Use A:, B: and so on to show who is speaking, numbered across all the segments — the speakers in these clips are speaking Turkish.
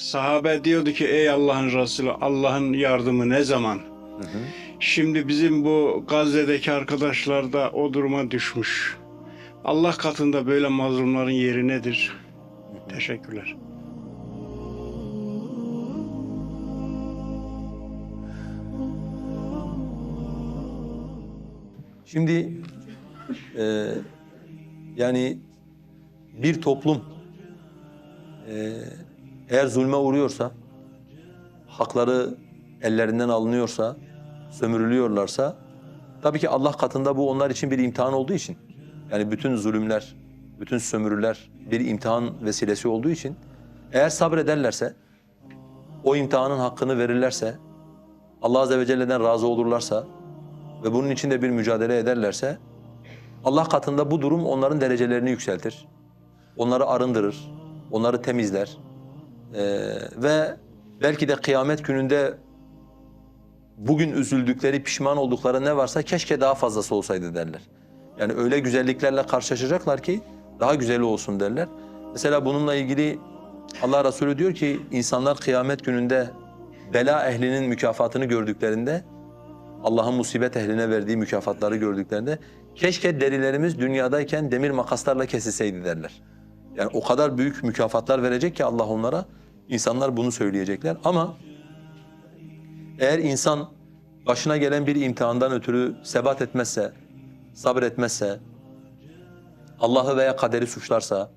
A: sahabe diyordu ki ey Allah'ın Resulü Allah'ın yardımı ne zaman? Şimdi bizim bu Gazze'deki arkadaşlar da o duruma düşmüş. Allah katında böyle mazlumların yeri nedir? Teşekkürler.
B: Şimdi e, yani bir toplum e, eğer zulme uğruyorsa, hakları ellerinden alınıyorsa, sömürülüyorlarsa, tabii ki Allah katında bu onlar için bir imtihan olduğu için, yani bütün zulümler, bütün sömürüler bir imtihan vesilesi olduğu için, eğer sabrederlerse, o imtihanın hakkını verirlerse, Allah Azze ve Celle'den razı olurlarsa, ve bunun için de bir mücadele ederlerse Allah katında bu durum onların derecelerini yükseltir. Onları arındırır, onları temizler Ee, ve belki de kıyamet gününde bugün üzüldükleri, pişman oldukları ne varsa keşke daha fazlası olsaydı derler. Yani öyle güzelliklerle karşılaşacaklar ki daha güzeli olsun derler. Mesela bununla ilgili Allah Resulü diyor ki insanlar kıyamet gününde bela ehlinin mükafatını gördüklerinde Allah'ın musibet ehline verdiği mükafatları gördüklerinde keşke derilerimiz dünyadayken demir makaslarla kesilseydi derler. Yani o kadar büyük mükafatlar verecek ki Allah onlara insanlar bunu söyleyecekler ama eğer insan başına gelen bir imtihandan ötürü sebat etmezse, sabretmezse, Allah'ı veya kaderi suçlarsa,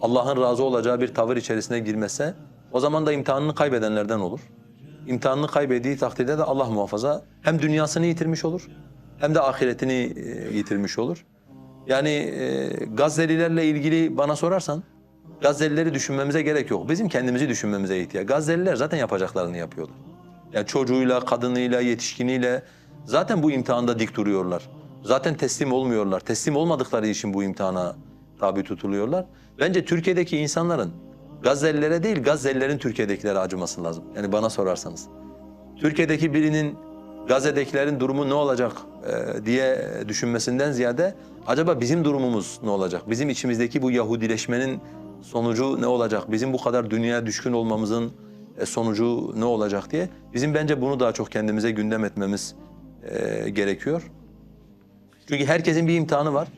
B: Allah'ın razı olacağı bir tavır içerisine girmezse o zaman da imtihanını kaybedenlerden olur. İmtihanını kaybettiği takdirde de Allah muhafaza hem dünyasını yitirmiş olur hem de ahiretini e, yitirmiş olur. Yani e, Gazze'lilerle ilgili bana sorarsan Gazze'lileri düşünmemize gerek yok. Bizim kendimizi düşünmemize ihtiyaç. Gazze'liler zaten yapacaklarını yapıyorlar. Yani çocuğuyla, kadınıyla, yetişkiniyle zaten bu imtihanda dik duruyorlar. Zaten teslim olmuyorlar. Teslim olmadıkları için bu imtihana tabi tutuluyorlar. Bence Türkiye'deki insanların Gazze'lilere değil, Gazze'lilerin Türkiye'dekilere acıması lazım. Yani bana sorarsanız. Türkiye'deki birinin Gazze'dekilerin durumu ne olacak e, diye düşünmesinden ziyade acaba bizim durumumuz ne olacak? Bizim içimizdeki bu Yahudileşmenin sonucu ne olacak? Bizim bu kadar dünyaya düşkün olmamızın e, sonucu ne olacak diye bizim bence bunu daha çok kendimize gündem etmemiz e, gerekiyor. Çünkü herkesin bir imtihanı var.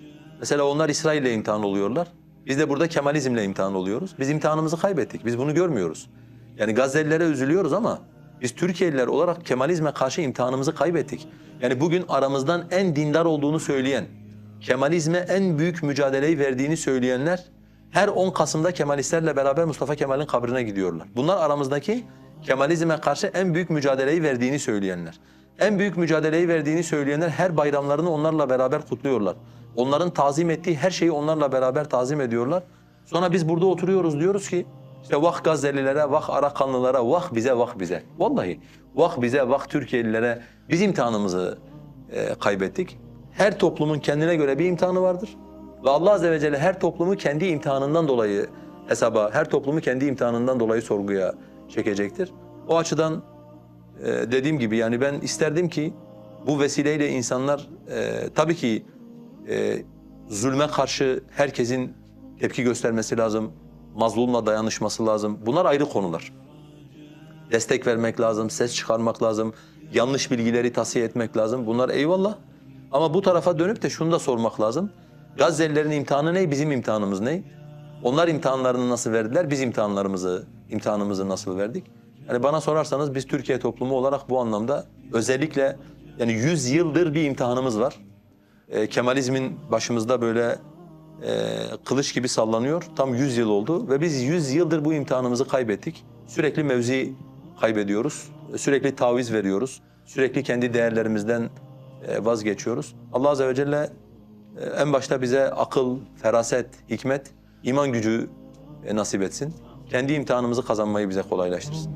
B: Mesela onlar İsrail'le imtihan oluyorlar. Biz de burada Kemalizmle imtihan oluyoruz. Biz imtihanımızı kaybettik. Biz bunu görmüyoruz. Yani Gazelilere üzülüyoruz ama biz Türkiye'liler olarak Kemalizme karşı imtihanımızı kaybettik. Yani bugün aramızdan en dindar olduğunu söyleyen, Kemalizme en büyük mücadeleyi verdiğini söyleyenler her 10 Kasım'da Kemalistlerle beraber Mustafa Kemal'in kabrine gidiyorlar. Bunlar aramızdaki Kemalizme karşı en büyük mücadeleyi verdiğini söyleyenler. En büyük mücadeleyi verdiğini söyleyenler her bayramlarını onlarla beraber kutluyorlar. Onların tazim ettiği her şeyi onlarla beraber tazim ediyorlar. Sonra biz burada oturuyoruz diyoruz ki işte vah Gazelilere, vah Arakanlılara, vah bize, vah bize. Vallahi vah bize, vah Türkiye'lilere biz imtihanımızı e, kaybettik. Her toplumun kendine göre bir imtihanı vardır. Ve Allah Azze ve Celle her toplumu kendi imtihanından dolayı hesaba, her toplumu kendi imtihanından dolayı sorguya çekecektir. O açıdan e, dediğim gibi yani ben isterdim ki bu vesileyle insanlar e, tabii ki e, zulme karşı herkesin tepki göstermesi lazım, mazlumla dayanışması lazım. Bunlar ayrı konular. Destek vermek lazım, ses çıkarmak lazım, yanlış bilgileri tasfiye etmek lazım. Bunlar eyvallah. Ama bu tarafa dönüp de şunu da sormak lazım. Gazze'lilerin imtihanı ne, bizim imtihanımız ne? Onlar imtihanlarını nasıl verdiler, biz imtihanlarımızı, imtihanımızı nasıl verdik? Yani bana sorarsanız biz Türkiye toplumu olarak bu anlamda özellikle yani 100 yıldır bir imtihanımız var. E, Kemalizmin başımızda böyle e, kılıç gibi sallanıyor. Tam 100 yıl oldu ve biz 100 yıldır bu imtihanımızı kaybettik. Sürekli mevzi kaybediyoruz, sürekli taviz veriyoruz, sürekli kendi değerlerimizden e, vazgeçiyoruz. Allah Azze ve Celle e, en başta bize akıl, feraset, hikmet, iman gücü e, nasip etsin. Kendi imtihanımızı kazanmayı bize kolaylaştırsın.